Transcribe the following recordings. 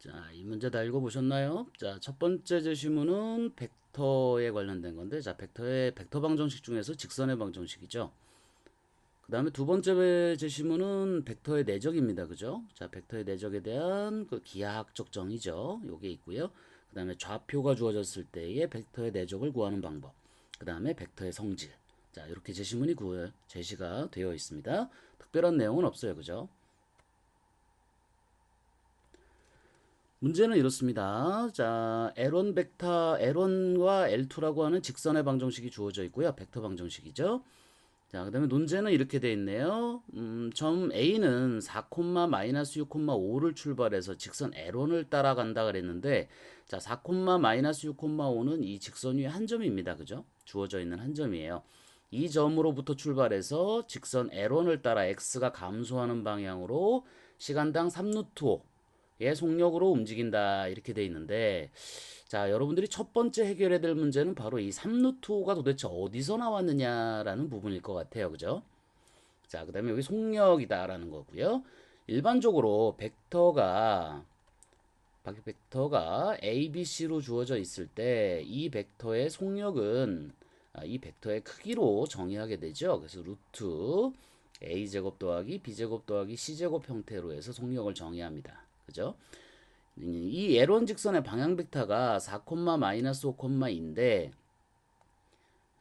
자, 이 문제 다 읽어보셨나요? 자, 첫 번째 제시문은 벡터에 관련된 건데, 자, 벡터의 벡터 방정식 중에서 직선의 방정식이죠. 그 다음에 두 번째 제시문은 벡터의 내적입니다. 그죠? 자, 벡터의 내적에 대한 그 기하학적 정의죠. 요게 있고요. 그 다음에 좌표가 주어졌을 때의 벡터의 내적을 구하는 방법. 그 다음에 벡터의 성질. 자, 이렇게 제시문이 구 제시가 되어 있습니다. 특별한 내용은 없어요. 그죠? 문제는 이렇습니다. 자, L1 벡터, L1과 L2라고 하는 직선의 방정식이 주어져 있고요. 벡터 방정식이죠. 자, 그 다음에 논제는 이렇게 돼 있네요. 음, 점 A는 4, 마이너스 6, 5를 출발해서 직선 L1을 따라간다 그랬는데, 자, 4, 마이너스 6, 5는 이 직선 위에 한 점입니다. 그죠? 주어져 있는 한 점이에요. 이 점으로부터 출발해서 직선 L1을 따라 X가 감소하는 방향으로 시간당 3루트 5, 의 속력으로 움직인다 이렇게 돼 있는데 자 여러분들이 첫 번째 해결해야 될 문제는 바로 이 3루트가 도대체 어디서 나왔느냐라는 부분일 것 같아요. 그죠? 자 그 다음에 여기 속력이다 라는 거고요. 일반적으로 벡터가 벡터가 A, B, C로 주어져 있을 때 이 벡터의 속력은 아, 이 벡터의 크기로 정의하게 되죠. 그래서 루트 a제곱 더하기 b제곱 더하기 c제곱 형태로 해서 속력을 정의합니다. 그죠? 이 L1 직선의 방향 벡터가 4, 마이너스 5,인데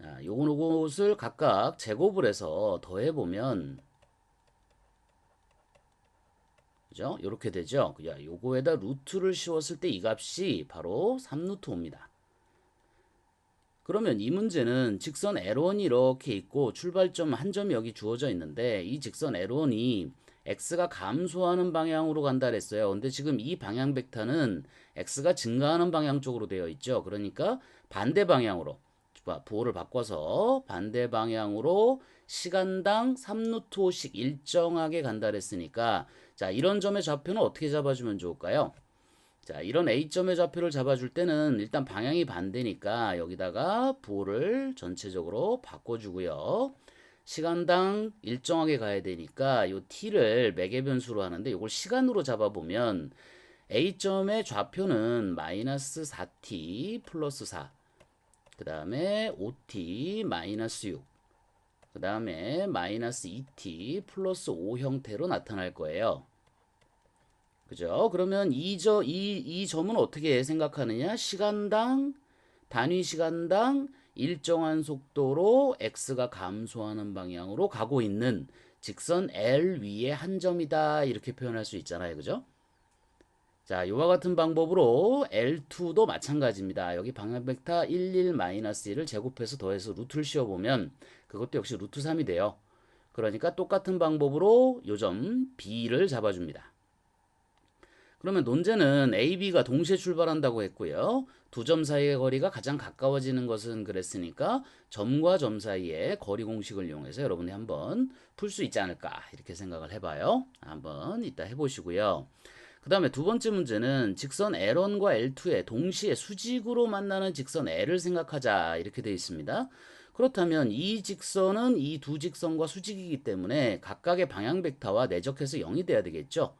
아, 요것을 각각 제곱을 해서 더해 보면 그죠? 이렇게 되죠. 야, 요거에다 루트를 씌웠을 때 이 값이 바로 3루트 5입니다. 그러면 이 문제는 직선 L1이 이렇게 있고 출발점 한 점이 여기 주어져 있는데 이 직선 L1이 x가 감소하는 방향으로 간다 그랬어요. 근데 지금 이 방향 벡터는 x가 증가하는 방향 쪽으로 되어 있죠. 그러니까 반대 방향으로 부호를 바꿔서 반대 방향으로 시간당 3루트 5씩 일정하게 간다 그랬으니까 자 이런 점의 좌표는 어떻게 잡아주면 좋을까요? 자 이런 A점의 좌표를 잡아줄 때는 일단 방향이 반대니까 여기다가 부호를 전체적으로 바꿔주고요. 시간당 일정하게 가야 되니까 요 t를 매개 변수로 하는데 이걸 시간으로 잡아보면 a점의 좌표는 마이너스 4t 플러스 4. 그 다음에 5t 마이너스 6. 그 다음에 마이너스 2t 플러스 5 형태로 나타날 거예요. 그죠? 그러면 이, 저, 이, 이 점은 어떻게 생각하느냐? 시간당, 단위 시간당 일정한 속도로 x가 감소하는 방향으로 가고 있는 직선 L 위에 한 점이다 이렇게 표현할 수 있잖아요. 그죠? 자, 이와 같은 방법으로 L2도 마찬가지입니다. 여기 방향 벡터 11-1을 제곱해서 더해서 루트를 씌워보면 그것도 역시 루트 3이 돼요. 그러니까 똑같은 방법으로 요점 B를 잡아줍니다. 그러면 논제는 A, B가 동시에 출발한다고 했고요. 두 점 사이의 거리가 가장 가까워지는 것은 그랬으니까 점과 점 사이의 거리 공식을 이용해서 여러분이 한번 풀 수 있지 않을까 이렇게 생각을 해봐요. 한번 이따 해보시고요. 그 다음에 두 번째 문제는 직선 L1과 L2의 동시에 수직으로 만나는 직선 L을 생각하자 이렇게 되어 있습니다. 그렇다면 이 직선은 이 두 직선과 수직이기 때문에 각각의 방향 벡터와 내적해서 0이 돼야 되겠죠.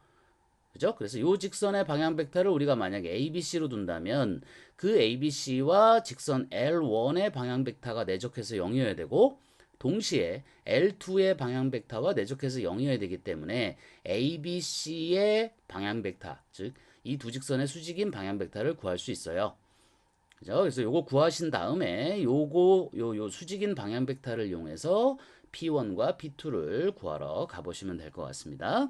그죠? 그래서 이 직선의 방향 벡터를 우리가 만약에 ABC로 둔다면 그 ABC와 직선 L1의 방향 벡터가 내적해서 0이어야 되고 동시에 L2의 방향 벡터와 내적해서 0이어야 되기 때문에 ABC의 방향 벡터, 즉 이 두 직선의 수직인 방향 벡터를 구할 수 있어요. 그죠? 그래서 요거 구하신 다음에 요거 요, 요 수직인 방향 벡터를 이용해서 P1과 P2를 구하러 가보시면 될 것 같습니다.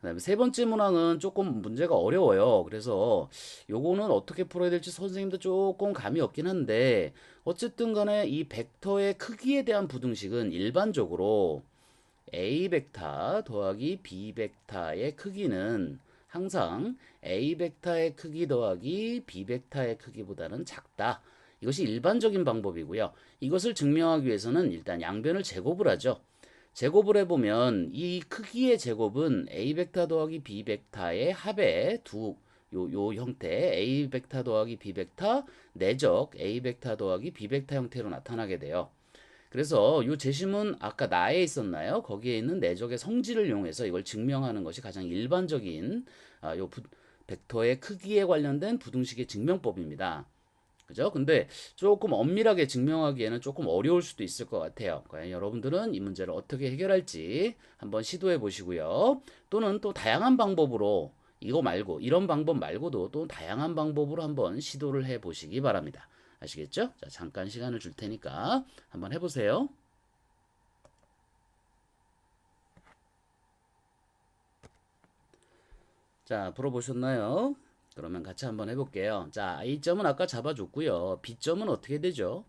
그다음에 세 번째 문항은 조금 문제가 어려워요. 그래서 요거는 어떻게 풀어야 될지 선생님도 조금 감이 없긴 한데 어쨌든 간에 이 벡터의 크기에 대한 부등식은 일반적으로 A 벡터 더하기 B 벡터의 크기는 항상 A 벡터의 크기 더하기 B 벡터의 크기보다는 작다. 이것이 일반적인 방법이고요. 이것을 증명하기 위해서는 일단 양변을 제곱을 하죠. 제곱을 해보면 이 크기의 제곱은 a 벡터 더하기 b 벡터의 합의 두 요, 요 형태 a 벡터 더하기 b 벡터 내적 a 벡터 더하기 b 벡터 형태로 나타나게 돼요. 그래서 요 제심은 아까 나에 있었나요? 거기에 있는 내적의 성질을 이용해서 이걸 증명하는 것이 가장 일반적인 아, 요 부, 벡터의 크기에 관련된 부등식의 증명법입니다. 그죠? 근데 조금 엄밀하게 증명하기에는 조금 어려울 수도 있을 것 같아요. 과연 여러분들은 이 문제를 어떻게 해결할지 한번 시도해 보시고요. 또는 또 다양한 방법으로 이거 말고 이런 방법 말고도 또 다양한 방법으로 한번 시도를 해 보시기 바랍니다. 아시겠죠? 자, 잠깐 시간을 줄 테니까 한번 해 보세요. 자, 풀어보셨나요? 그러면 같이 한번 해볼게요. 자, A점은 아까 잡아줬고요. B점은 어떻게 되죠?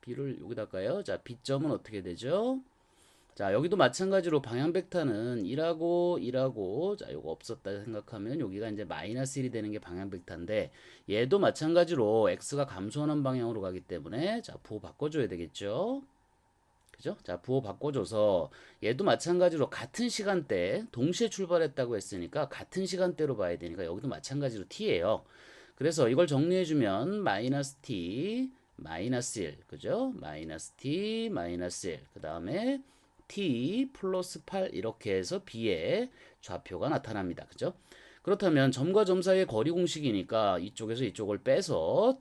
B를 여기다 할까요? 자, B점은 어떻게 되죠? 자, 여기도 마찬가지로 방향 벡터는 1하고 1하고 자, 요거 없었다 생각하면 여기가 이제 마이너스 1이 되는 게 방향 벡터인데 얘도 마찬가지로 x가 감소하는 방향으로 가기 때문에 자, 부호 바꿔 줘야 되겠죠? 그죠? 자, 부호 바꿔줘서 얘도 마찬가지로 같은 시간대 동시에 출발했다고 했으니까 같은 시간대로 봐야 되니까 여기도 마찬가지로 t예요. 그래서 이걸 정리해주면 마이너스 t 마이너스 1 그죠? 마이너스 t 마이너스 1 그 다음에 t 플러스 8 이렇게 해서 b의 좌표가 나타납니다. 그죠? 그렇다면 점과 점 사이의 거리 공식이니까 이쪽에서 이쪽을 빼서 뭐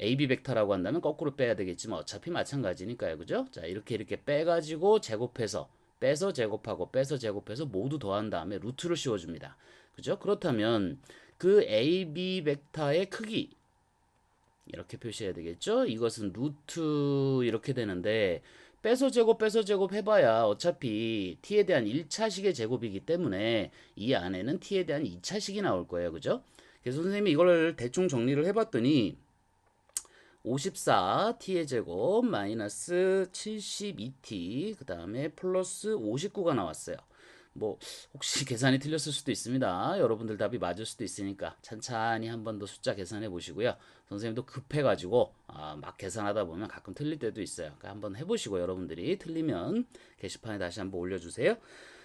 AB 벡터라고 한다면 거꾸로 빼야 되겠지만 어차피 마찬가지니까요. 그죠? 자, 이렇게 이렇게 빼가지고 제곱해서 빼서 제곱하고 빼서 제곱해서 모두 더한 다음에 루트를 씌워줍니다. 그죠? 그렇다면 그 AB 벡터의 크기 이렇게 표시해야 되겠죠? 이것은 루트 이렇게 되는데 빼서 제곱 빼서 제곱 해봐야 어차피 t에 대한 1차식의 제곱이기 때문에 이 안에는 t에 대한 2차식이 나올 거예요. 그죠? 그래서 선생님이 이걸 대충 정리를 해봤더니 54 t의 제곱 마이너스 72t 그 다음에 플러스 59가 나왔어요. 뭐 혹시 계산이 틀렸을 수도 있습니다. 여러분들 답이 맞을 수도 있으니까 찬찬히 한 번 더 숫자 계산해 보시고요. 선생님도 급해가지고 아, 막 계산하다 보면 가끔 틀릴 때도 있어요. 그러니까 한번 해보시고 여러분들이 틀리면 게시판에 다시 한번 올려주세요.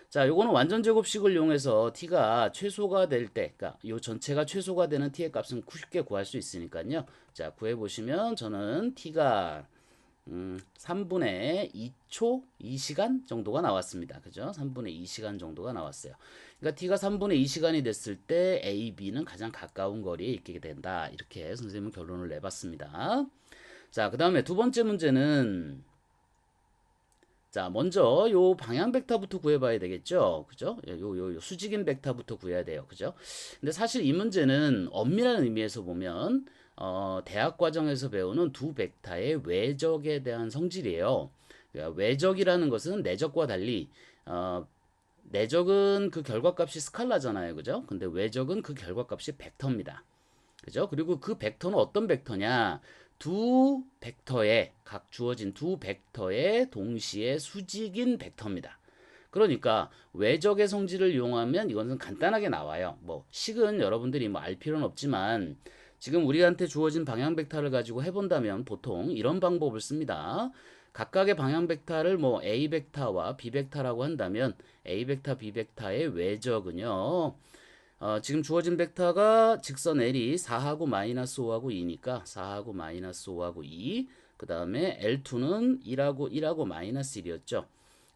자, 요거는 완전 제곱식을 이용해서 t가 최소가 될 때, 그러니까 요 전체가 최소가 되는 t의 값은 쉽게 구할 수 있으니까요. 자, 구해 보시면 저는 t가 음, 3분의 2초 2시간 정도가 나왔습니다. 그죠? 3분의 2시간 정도가 나왔어요. 그러니까 t가 3분의 2시간이 됐을 때 a, b는 가장 가까운 거리에 있게 된다. 이렇게 선생님은 결론을 내봤습니다. 자, 그 다음에 두 번째 문제는 자, 먼저 요 방향 벡터부터 구해봐야 되겠죠? 그죠? 요, 요, 요 수직인 벡터부터 구해야 돼요. 그죠? 근데 사실 이 문제는 엄밀한 의미에서 보면 어, 대학 과정에서 배우는 두 벡터의 외적에 대한 성질이에요. 그러니까 외적이라는 것은 내적과 달리 어, 내적은 그 결과값이 스칼라잖아요. 그죠? 근데 외적은 그 결과값이 벡터입니다. 그죠? 그리고 그 벡터는 어떤 벡터냐? 두 벡터에 각 주어진 두 벡터의 동시에 수직인 벡터입니다. 그러니까 외적의 성질을 이용하면 이것은 간단하게 나와요. 뭐 식은 여러분들이 뭐 알 필요는 없지만 지금 우리한테 주어진 방향 벡터를 가지고 해본다면 보통 이런 방법을 씁니다. 각각의 방향 벡터를 뭐 A 벡터와 B 벡터라고 한다면 A 벡터, B 벡터의 외적은요. 어, 지금 주어진 벡터가 직선 L이 4하고 마이너스 5하고 2니까 4하고 마이너스 5하고 2. 그 다음에 L2는 1하고 1하고 마이너스 1이었죠.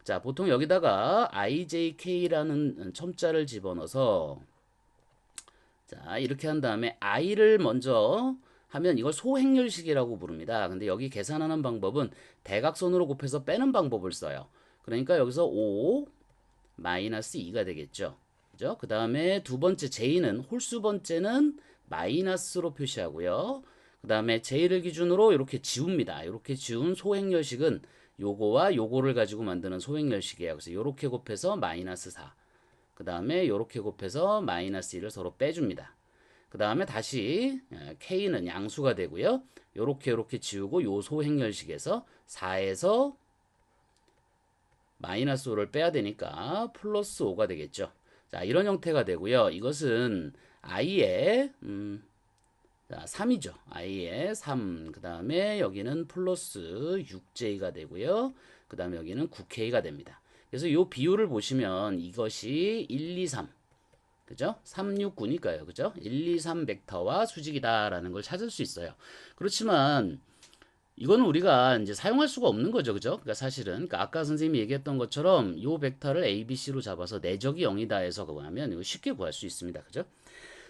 자, 보통 여기다가 IJK라는 첨자를 집어넣어서 자, 이렇게 한 다음에 i를 먼저 하면 이걸 소행렬식이라고 부릅니다. 근데 여기 계산하는 방법은 대각선으로 곱해서 빼는 방법을 써요. 그러니까 여기서 5 마이너스 2가 되겠죠. 그죠? 그 다음에 두 번째 j는 홀수 번째는 마이너스로 표시하고요. 그 다음에 j를 기준으로 이렇게 지웁니다. 이렇게 지운 소행렬식은 요거와 요거를 가지고 만드는 소행렬식이에요. 그래서 이렇게 곱해서 마이너스 4. 그 다음에 이렇게 곱해서 마이너스 1을 서로 빼줍니다. 그 다음에 다시 k는 양수가 되고요. 요렇게 요렇게 지우고 요 소행렬식에서 4에서 마이너스 5를 빼야 되니까 플러스 5가 되겠죠. 자, 이런 형태가 되고요. 이것은 i의 음, 자, 3이죠. i의 3. 그 다음에 여기는 플러스 6j가 되고요. 그 다음에 여기는 9k가 됩니다. 그래서 이 비율을 보시면 이것이 1, 2, 3. 그죠? 3, 6, 9니까요. 그죠? 1, 2, 3 벡터와 수직이다라는 걸 찾을 수 있어요. 그렇지만 이거는 우리가 이제 사용할 수가 없는 거죠. 그죠? 그러니까 사실은 그러니까 아까 선생님이 얘기했던 것처럼 이 벡터를 A, B, C로 잡아서 내적이 0이다 해서 그거 하면 이거 쉽게 구할 수 있습니다. 그죠?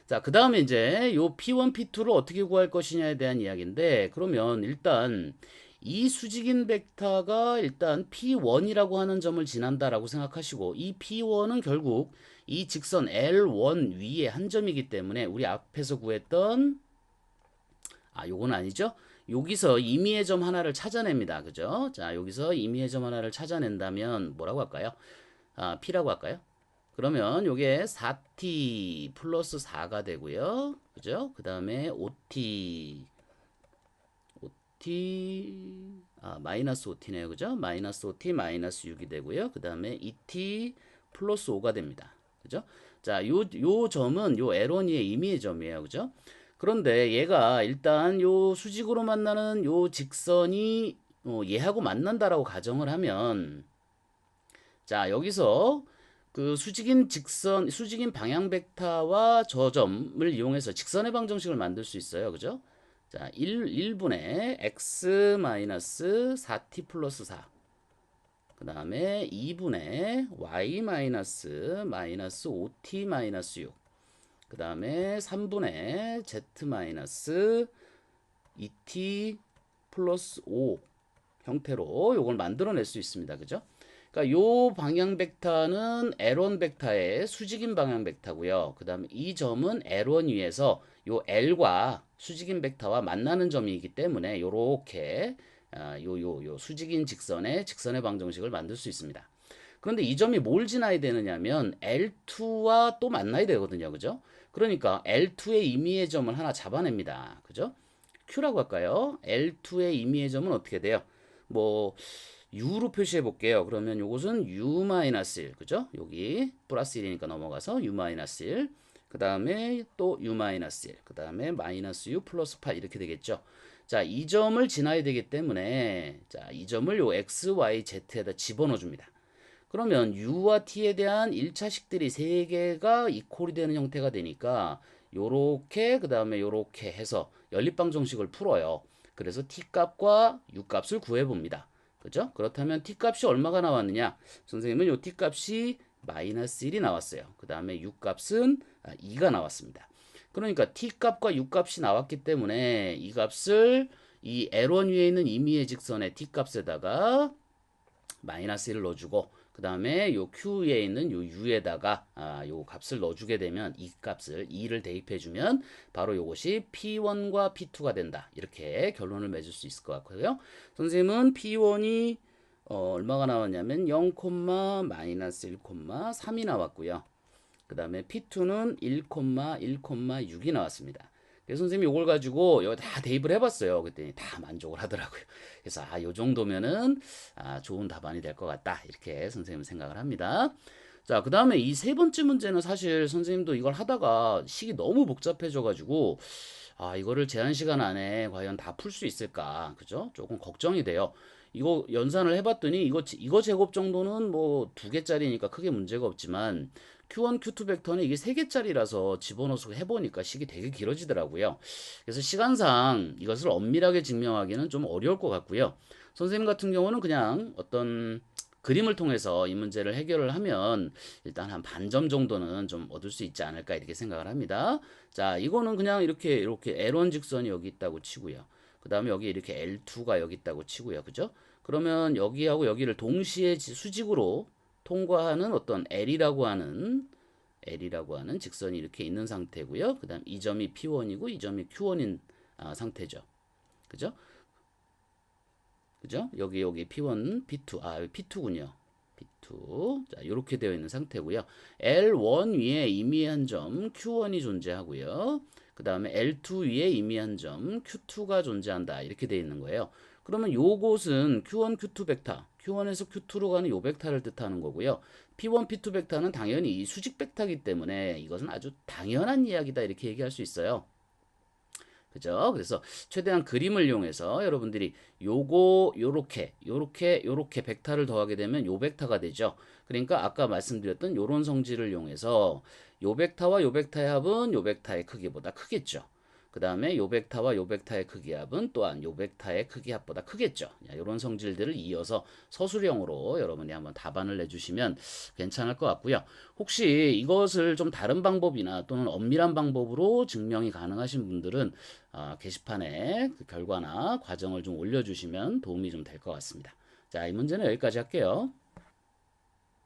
자, 그 다음에 이제 요 P1, P2를 어떻게 구할 것이냐에 대한 이야기인데, 그러면 일단 이 수직인 벡터가 일단 P1이라고 하는 점을 지난다라고 생각하시고, 이 P1은 결국 이 직선 L1 위에 한 점이기 때문에 우리 앞에서 구했던 아, 요건 아니죠? 여기서 임의의 점 하나를 찾아냅니다. 그죠? 자, 여기서 임의의 점 하나를 찾아낸다면 뭐라고 할까요? 아, P라고 할까요? 그러면 요게 4t 플러스 4가 되고요. 그죠? 그 다음에 5t 5t 아, 마이너스 5t네요. 그죠? 마이너스 5t 마이너스 6이 되고요. 그 다음에 2t 플러스 5가 됩니다. 그죠? 자, 요, 요 점은 요 L1의 임의의 점이에요. 그죠? 그런데 얘가 일단 요 수직으로 만나는 요 직선이 어, 얘하고 만난다라고 가정을 하면 자, 여기서 그 수직인 직선, 수직인 방향 벡터와 저 점을 이용해서 직선의 방정식을 만들 수 있어요. 그죠? 자, 1, 1분의 x 마이너스 4t 플러스 4. 그 다음에 2분의 y 마이너스 마이너스 5t 마이너스 6. 그 다음에 3분의 z 마이너스 2t 플러스 5 형태로 이걸 만들어낼 수 있습니다. 그죠? 그러니까 요 방향 벡터는 L1 벡터의 수직인 방향 벡터고요. 그 다음에 이 점은 L1 위에서 요 L과 수직인 벡터와 만나는 점이기 때문에 요렇게 아, 요, 요, 요 수직인 직선의 직선의 방정식을 만들 수 있습니다. 그런데 이 점이 뭘 지나야 되느냐면 L2와 또 만나야 되거든요. 그죠? 그러니까 L2의 임의의 점을 하나 잡아냅니다. 그죠? Q라고 할까요? L2의 임의의 점은 어떻게 돼요? 뭐 U로 표시해 볼게요. 그러면 이것은 U-1, 그죠? 여기 플러스 1이니까 넘어가서 U-1. 그 다음에 또 U-1. 그 다음에 마이너스 U 플러스 8 이렇게 되겠죠. 자, 이 점을 지나야 되기 때문에 자, 이 점을 요 X, Y, Z에다 집어넣어 줍니다. 그러면 U와 T에 대한 1차식들이 3개가 이퀄이 되는 형태가 되니까 요렇게 그 다음에 요렇게 해서 연립방 정식을 풀어요. 그래서 T 값과 U 값을 구해봅니다. 그죠? 그렇다면 t 값이 얼마가 나왔느냐? 선생님은 요 t 값이 마이너스 1이 나왔어요. 그 다음에 u 값은 2가 아, 나왔습니다. 그러니까 t 값과 u 값이 나왔기 때문에 이 값을 이 L1 위에 있는 임의의 직선의 t 값에다가 마이너스 1을 넣어주고 그 다음에 요 Q에 있는 요 U에다가 아, 요 값을 넣어주게 되면 이 값을 2를 대입해주면 바로 요것이 P1과 P2가 된다. 이렇게 결론을 맺을 수 있을 것 같고요. 선생님은 P1이 어, 얼마가 나왔냐면 0, 마이너스 1, 3이 나왔고요. 그 다음에 P2는 1, 1, 6이 나왔습니다. 그래서 선생님이 이걸 가지고 여기 다 대입을 해봤어요. 그랬더니 다 만족을 하더라고요. 그래서 아, 요 정도면은 아, 좋은 답안이 될 것 같다. 이렇게 선생님 생각을 합니다. 자, 그 다음에 이 세 번째 문제는 사실 선생님도 이걸 하다가 식이 너무 복잡해져가지고 아, 이거를 제한 시간 안에 과연 다 풀 수 있을까? 그죠? 조금 걱정이 돼요. 이거 연산을 해봤더니 이거 이거 제곱 정도는 뭐 두 개짜리니까 크게 문제가 없지만 Q1, Q2 벡터는 이게 3개짜리라서 집어넣어서 해보니까 식이 되게 길어지더라고요. 그래서 시간상 이것을 엄밀하게 증명하기는 좀 어려울 것 같고요. 선생님 같은 경우는 그냥 어떤 그림을 통해서 이 문제를 해결을 하면 일단 한 반점 정도는 좀 얻을 수 있지 않을까 이렇게 생각을 합니다. 자, 이거는 그냥 이렇게 이렇게 L1 직선이 여기 있다고 치고요. 그 다음에 여기 이렇게 L2가 여기 있다고 치고요. 그죠? 그러면 여기하고 여기를 동시에 수직으로 통과하는 어떤 L이라고 하는 L이라고 하는 직선이 이렇게 있는 상태고요. 그 다음 이 점이 P1이고 이 점이 Q1인 아, 상태죠. 그죠? 그죠? 여기 여기 P1, P2, 아 P2군요. P2. 자, 이렇게 되어 있는 상태고요. L1 위에 임의한 점 Q1이 존재하고요. 그 다음에 L2 위에 임의한 점 Q2가 존재한다. 이렇게 되어 있는 거예요. 그러면 요것은 Q1, Q2 벡터, Q1에서 Q2로 가는 요 벡터를 뜻하는 거고요. P1, P2 벡터는 당연히 이 수직 벡터이기 때문에 이것은 아주 당연한 이야기다 이렇게 얘기할 수 있어요. 그죠? 그래서 최대한 그림을 이용해서 여러분들이 요거 요렇게 요렇게 요렇게 벡터를 더하게 되면 요 벡터가 되죠. 그러니까 아까 말씀드렸던 요런 성질을 이용해서 요 벡터와 요 벡터의 합은 요 벡터의 크기보다 크겠죠. 그 다음에 요 벡터와 요 벡터의 크기 합은 또한 요 벡터의 크기 합보다 크겠죠. 이런 성질들을 이어서 서술형으로 여러분이 한번 답안을 내주시면 괜찮을 것 같고요. 혹시 이것을 좀 다른 방법이나 또는 엄밀한 방법으로 증명이 가능하신 분들은 아, 게시판에 그 결과나 과정을 좀 올려주시면 도움이 좀 될 것 같습니다. 자, 이 문제는 여기까지 할게요.